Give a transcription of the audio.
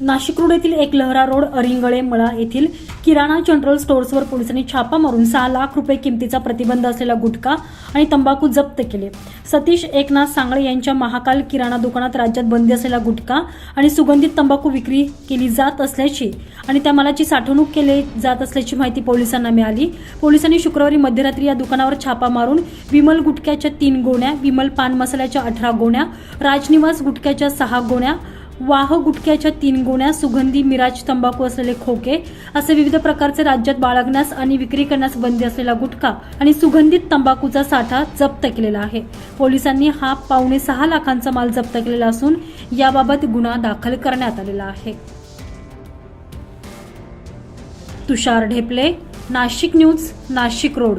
Nashik road येथील एक लहरा रोड अरिंगळे मळा येथील किराणा जनरल स्टोअर्सवर पोलिसांनी छापा मारून सहा लाख रुपये किमतीचा प्रतिबंध असलेला गुटखा आणि तंबाखू जप्त केले. सतीश एकनाथ सांगळे यांच्या महाकाल किराणा दुकानात राज्यात बंदी असलेला गुटखा आणि सुगंधित तंबाखू विक्री केली जात असल्याची आणि त्या मालाची साठवणूक केली जात असल्याची माहिती पोलिसांना मिळाली. पोलिसांनी शुक्रवारी मध्यरात्री या दुकानावर छापा मारून विमल गुटख्याच्या तीन गोण्या विमल पान मसाल्याच्या अठरा गोण्या राजनिवास गुटख्याच्या सहा गोण्या वाह गुटख्याच्या तीन गोण्या सुगंधी मिराज तंबाखू असलेले खोके असे विविध प्रकारचे राज्यात बाळगण्यास आणि विक्री करण्यास बंदी असलेला गुटखा आणि सुगंधित तंबाखूचा साठा जप्त केलेला आहे. पोलिसांनी हा पावणे सहा लाखांचा माल जप्त केलेला असून याबाबत गुन्हा दाखल करण्यात आलेला आहे. Tushar Dhepale Nashik news Nashik road.